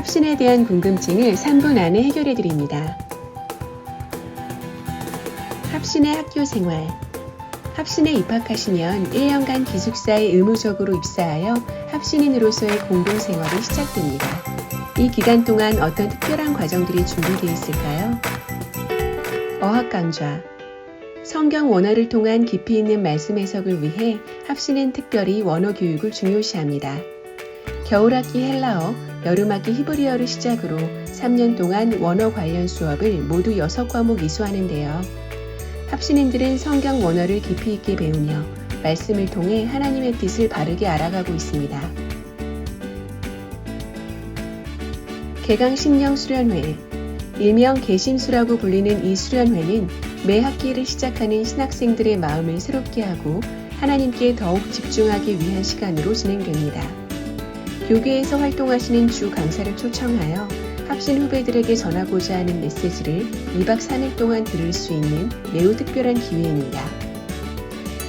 합신에 대한 궁금증을 3분 안에 해결해 드립니다. 합신의 학교 생활. 합신에 입학하시면 1년간 기숙사에 의무적으로 입사하여 합신인으로서의 공동생활이 시작됩니다. 이 기간 동안 어떤 특별한 과정들이 준비되어 있을까요? 어학 강좌. 성경 원어를 통한 깊이 있는 말씀 해석을 위해 합신은 특별히 원어 교육을 중요시합니다. 겨울학기 헬라어, 여름학기 히브리어를 시작으로 3년 동안 원어 관련 수업을 모두 6과목 이수하는데요. 합신인들은 성경 원어를 깊이 있게 배우며 말씀을 통해 하나님의 뜻을 바르게 알아가고 있습니다. 개강 신령 수련회 일명 개심수라고 불리는 이 수련회는 매 학기를 시작하는 신학생들의 마음을 새롭게 하고 하나님께 더욱 집중하기 위한 시간으로 진행됩니다. 교계에서 활동하시는 주 강사를 초청하여 합신 후배들에게 전하고자 하는 메시지를 2박 3일 동안 들을 수 있는 매우 특별한 기회입니다.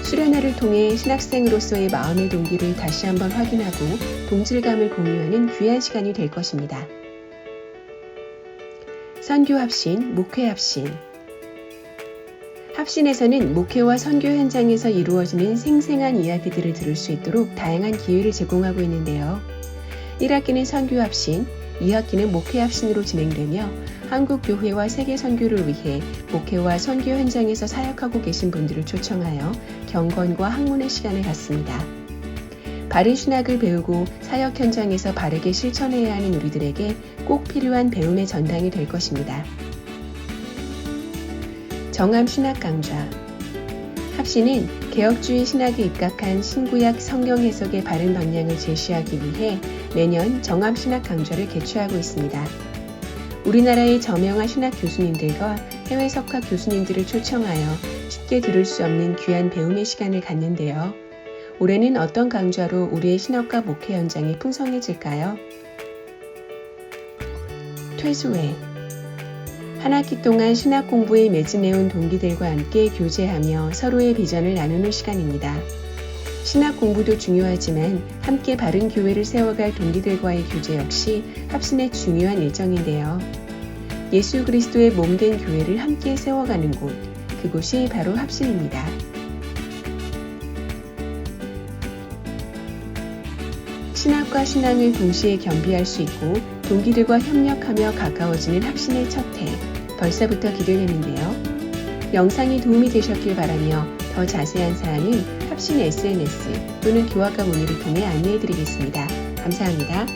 수련회를 통해 신학생으로서의 마음의 동기를 다시 한번 확인하고 동질감을 공유하는 귀한 시간이 될 것입니다. 선교 합신, 목회 합신. 합신에서는 목회와 선교 현장에서 이루어지는 생생한 이야기들을 들을 수 있도록 다양한 기회를 제공하고 있는데요. 1학기는 선교 합신, 2학기는 목회 합신으로 진행되며 한국 교회와 세계 선교를 위해 목회와 선교 현장에서 사역하고 계신 분들을 초청하여 경건과 학문의 시간을 갖습니다. 바른 신학을 배우고 사역 현장에서 바르게 실천해야 하는 우리들에게 꼭 필요한 배움의 전당이 될 것입니다. 정암 신학 강좌 합신은 개혁주의 신학에 입각한 신구약 성경 해석의 바른 방향을 제시하기 위해 매년 정암 신학 강좌를 개최하고 있습니다. 우리나라의 저명한 신학 교수님들과 해외 석학 교수님들을 초청하여 쉽게 들을 수 없는 귀한 배움의 시간을 갖는데요. 올해는 어떤 강좌로 우리의 신학과 목회 현장이 풍성해질까요? 퇴수회 한 학기 동안 신학 공부에 매진해온 동기들과 함께 교제하며 서로의 비전을 나누는 시간입니다. 신학 공부도 중요하지만 함께 바른 교회를 세워갈 동기들과의 교제 역시 합신의 중요한 일정인데요. 예수 그리스도의 몸된 교회를 함께 세워가는 곳, 그곳이 바로 합신입니다. 신학과 신앙을 동시에 겸비할 수 있고 동기들과 협력하며 가까워지는 합신의 첫 해, 벌써부터 기대되는데요. 영상이 도움이 되셨길 바라며 더 자세한 사항은 합신 SNS 또는 교학과 문의를 통해 안내해 드리겠습니다. 감사합니다.